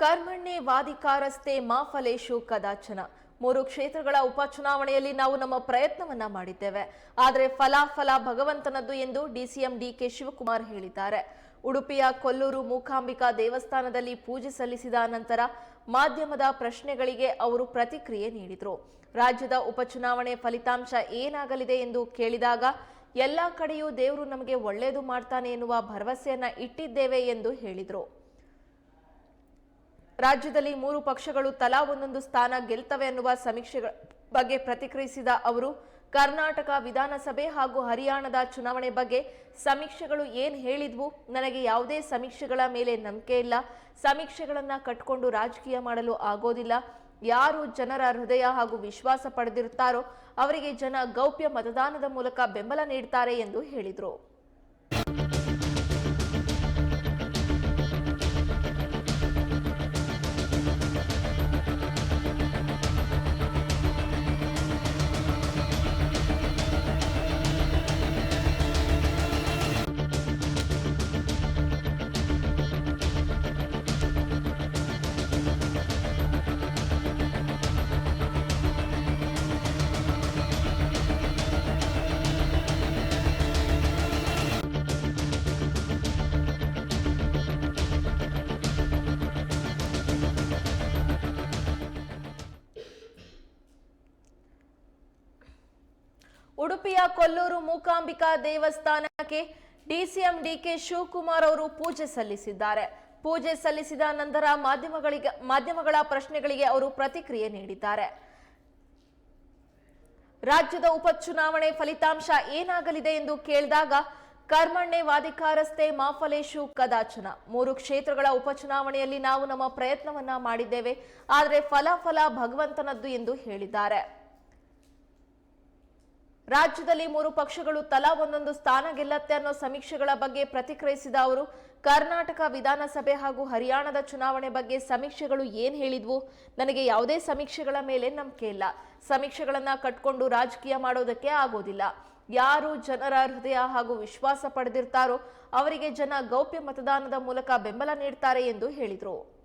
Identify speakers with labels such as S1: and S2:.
S1: ಕರ್ಮಣ್ಣೆ ವಾದಿಕಾರಸ್ತೆ ಮಾ ಫಲೇಶು ಕದಾಚನ. ಮೂರು ಕ್ಷೇತ್ರಗಳ ಉಪಚುನಾವಣೆಯಲ್ಲಿ ನಾವು ನಮ್ಮ ಪ್ರಯತ್ನವನ್ನ ಮಾಡಿದ್ದೇವೆ. ಆದರೆ ಫಲಾಫಲ ಭಗವಂತನದ್ದು ಎಂದು ಡಿಸಿಎಂ ಡಿಕೆ ಶಿವಕುಮಾರ್ ಹೇಳಿದ್ದಾರೆ. ಉಡುಪಿಯ ಕೊಲ್ಲೂರು ಮೂಕಾಂಬಿಕಾ ದೇವಸ್ಥಾನದಲ್ಲಿ ಪೂಜೆ ಸಲ್ಲಿಸಿದ ನಂತರ ಮಾಧ್ಯಮದ ಪ್ರಶ್ನೆಗಳಿಗೆ ಅವರು ಪ್ರತಿಕ್ರಿಯೆ ನೀಡಿದರು. ರಾಜ್ಯದ ಉಪಚುನಾವಣೆ ಫಲಿತಾಂಶ ಏನಾಗಲಿದೆ ಎಂದು ಕೇಳಿದಾಗ, ಎಲ್ಲಾ ಕಡೆಯೂ ದೇವರು ನಮಗೆ ಒಳ್ಳೆಯದು ಮಾಡ್ತಾನೆ ಎನ್ನುವ ಭರವಸೆಯನ್ನ ಇಟ್ಟಿದ್ದೇವೆ ಎಂದು ಹೇಳಿದರು. ರಾಜ್ಯದಲ್ಲಿ ಮೂರು ಪಕ್ಷಗಳು ತಲಾ ಒಂದೊಂದು ಸ್ಥಾನ ಗೆಲ್ತವೆ ಅನ್ನುವ ಸಮೀಕ್ಷೆಗಳ ಬಗ್ಗೆ ಪ್ರತಿಕ್ರಿಯಿಸಿದ ಅವರು, ಕರ್ನಾಟಕ ವಿಧಾನಸಭೆ ಹಾಗೂ ಹರಿಯಾಣದ ಚುನಾವಣೆ ಬಗ್ಗೆ ಸಮೀಕ್ಷೆಗಳು ಏನ್ ಹೇಳಿದ್ವು? ನನಗೆ ಯಾವುದೇ ಸಮೀಕ್ಷೆಗಳ ಮೇಲೆ ನಂಬಿಕೆ ಇಲ್ಲ. ಸಮೀಕ್ಷೆಗಳನ್ನ ಕಟ್ಕೊಂಡು ರಾಜಕೀಯ ಮಾಡಲು ಆಗೋದಿಲ್ಲ. ಯಾರು ಜನರ ಹೃದಯ ಹಾಗೂ ವಿಶ್ವಾಸ ಪಡೆದಿರುತ್ತಾರೋ, ಅವರಿಗೆ ಜನ ಗೌಪ್ಯ ಮತದಾನದ ಮೂಲಕ ಬೆಂಬಲ ನೀಡುತ್ತಾರೆ ಎಂದು ಹೇಳಿದರು. ಉಡುಪಿಯ ಕೊಲ್ಲೂರು ಮೂಕಾಂಬಿಕಾ ದೇವಸ್ಥಾನಕ್ಕೆ ಡಿಸಿಎಂ ಡಿಕೆ ಶಿವಕುಮಾರ್ ಅವರು ಪೂಜೆ ಸಲ್ಲಿಸಿದ್ದಾರೆ. ಪೂಜೆ ಸಲ್ಲಿಸಿದ ನಂತರ ಮಾಧ್ಯಮಗಳಿಗೆ, ಮಾಧ್ಯಮಗಳ ಪ್ರಶ್ನೆಗಳಿಗೆ ಅವರು ಪ್ರತಿಕ್ರಿಯೆ ನೀಡಿದ್ದಾರೆ. ರಾಜ್ಯದ ಉಪಚುನಾವಣೆ ಫಲಿತಾಂಶ ಏನಾಗಲಿದೆ ಎಂದು ಕೇಳಿದಾಗ ಕರ್ಮಣ್ಣೆ ವಾದಿಕಾರಸ್ತೆ ಮಾಫಲೇಶು ಕದಾಚನ. ಮೂರು ಕ್ಷೇತ್ರಗಳ ಉಪಚುನಾವಣೆಯಲ್ಲಿ ನಾವು ನಮ್ಮ ಪ್ರಯತ್ನವನ್ನ ಮಾಡಿದ್ದೇವೆ. ಆದರೆ ಫಲಾಫಲ ಭಗವಂತನದ್ದು ಎಂದು ಹೇಳಿದ್ದಾರೆ. ರಾಜ್ಯದಲ್ಲಿ ಮೂರು ಪಕ್ಷಗಳು ತಲಾ ಒಂದೊಂದು ಸ್ಥಾನ ಗೆಲ್ಲತ್ತೆ ಅನ್ನೋ ಸಮೀಕ್ಷೆಗಳ ಬಗ್ಗೆ ಪ್ರತಿಕ್ರಿಯಿಸಿದ ಅವರು, ಕರ್ನಾಟಕ ವಿಧಾನಸಭೆ ಹಾಗೂ ಹರಿಯಾಣದ ಚುನಾವಣೆ ಬಗ್ಗೆ ಸಮೀಕ್ಷೆಗಳು ಏನ್ ಹೇಳಿದ್ವು? ನನಗೆ ಯಾವುದೇ ಸಮೀಕ್ಷೆಗಳ ಮೇಲೆ ನಂಬಿಕೆ ಇಲ್ಲ. ಸಮೀಕ್ಷೆಗಳನ್ನ ಕಟ್ಕೊಂಡು ರಾಜಕೀಯ ಮಾಡೋದಕ್ಕೆ ಆಗೋದಿಲ್ಲ. ಯಾರು ಜನರ ಹೃದಯ ಹಾಗೂ ವಿಶ್ವಾಸ ಪಡೆದಿರ್ತಾರೋ, ಅವರಿಗೆ ಜನ ಗೌಪ್ಯ ಮತದಾನದ ಮೂಲಕ ಬೆಂಬಲ ನೀಡ್ತಾರೆ ಎಂದು ಹೇಳಿದರು.